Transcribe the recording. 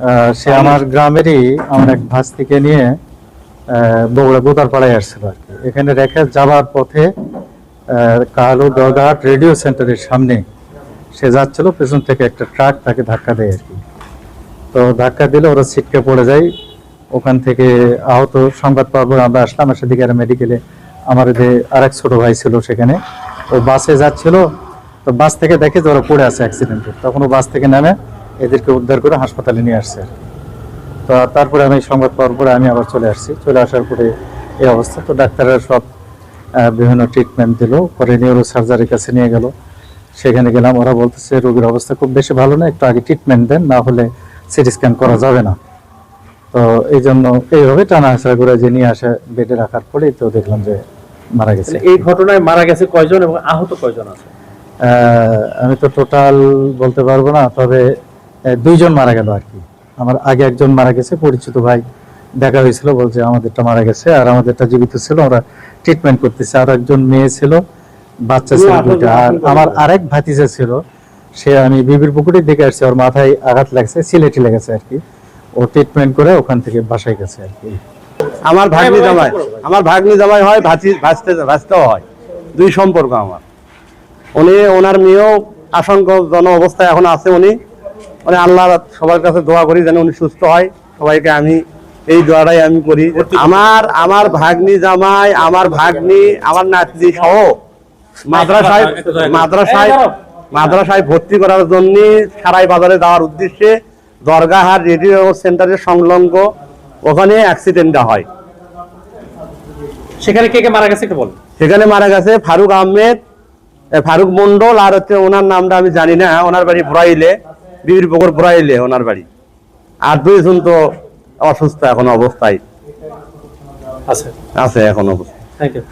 আহ, সে আমার গ্রামেরই আমার এক ভাস থেকে নিয়ে বগুড়া গোতারপাড়ায় আসছিল আর কি। এখানে রেখে যাওয়ার পথে কালু দরগাহাট রেডিও সেন্টারের সামনে সে যাচ্ছিল পেছন থেকে একটা ট্রাক তাকে ধাক্কা দেয় আর কি। তো ধাক্কা দিলে ওরা ছিটকে পড়ে যায়। ওখান থেকে আহত সংবাদ পাওয়ার আমরা আসলাম, আর মেডিকেলে আমার যে আরেক ছোট ভাই ছিল সেখানে। ও বাসে যাচ্ছিল, তো বাস থেকে দেখে যে ওরা পড়ে আছে অ্যাক্সিডেন্টে তখন ও বাস থেকে নামে এদেরকে উদ্ধার করে হাসপাতালে নিয়ে আসছে। তো তারপরে আমি সংবাদ পাওয়ার পরে আমি আবার চলে আসছি। চলে আসার পরে এই অবস্থা। তো ডাক্তাররা সব বিভিন্ন ট্রিটমেন্ট দিল, পরে নিউরো সার্জারির কাছে নিয়ে গেল। সেখানে গেলাম, ওরা বলতেছে, রোগীর অবস্থা খুব বেশি ভালো না, একটু আগে ট্রিটমেন্ট দেন, না হলে সিটি স্ক্যান করা যাবে না। তো এই জন্য এইভাবে টানা হাসড়া করে যে নিয়ে আসে বেডে রাখার পরেই তো দেখলাম যে মারা গেছে। এই ঘটনায় মারা গেছে কয়জন এবং আহত কয়জন আছে? আমি তো টোটাল বলতে পারব না তবে দুইজন মারা গেল আর কি। আমার আগে একজন মারা গেছে পরিচিত ভাই দেখা হয়েছিল বলছে আমাদেরটা মারা গেছে আর আমাদেরটা জীবিত ছিল ওরা ট্রিটমেন্ট করতেছে। আর একজন মেয়ে ছিল বাচ্চা ছিল দুইটা। আর আমার আরেক ভাতিজা ছিল সে আমি বিবির পুকুরে দেখে আসছি ওর মাথায় আঘাত লাগছে সিলেটি লেগেছে আর কি। ও ট্রিটমেন্ট করে ওখান থেকে বাসায় গেছে আর কি। আমার ভাগ্নি জামাই আমার ভাগ্নি জামাই হয় ভাতি ভাসতে ভাসতেও হয়। দুই সম্পর্ক আমার। উনি ওনার মেয়েও আশঙ্কাজন অবস্থায় এখন আছে উনি। মানে আল্লাহ সবার কাছে দোয়া করি যেন উনি সুস্থ হয়। সবাইকে আমি এই দোয়াটাই আমি করি। আমার আমার ভাগ্নি জামাই আমার ভাগ্নি আমার নাতনি সহ মাদ্রাসায় মাদ্রাসায় মাদ্রাসায় ভর্তি করার জন্য সারাই বাজারে যাওয়ার উদ্দেশ্যে দরগাহার রেডিও সেন্টারের সংলগ্ন ওখানে অ্যাক্সিডেন্টটা হয়। সেখানে কে কে মারা গেছে একটু বল। সেখানে মারা গেছে ফারুক আহমেদ ফারুক মন্ডল আর হচ্ছে ওনার নামটা আমি জানি না ওনার বাড়ি ব্রাইলে বিবির পুকুর ব্রাইলে ওনার বাড়ি। আর দুইজন তো অসুস্থ এখন অবস্থায়। আছে। আছে এখন অবস্থা। Thank you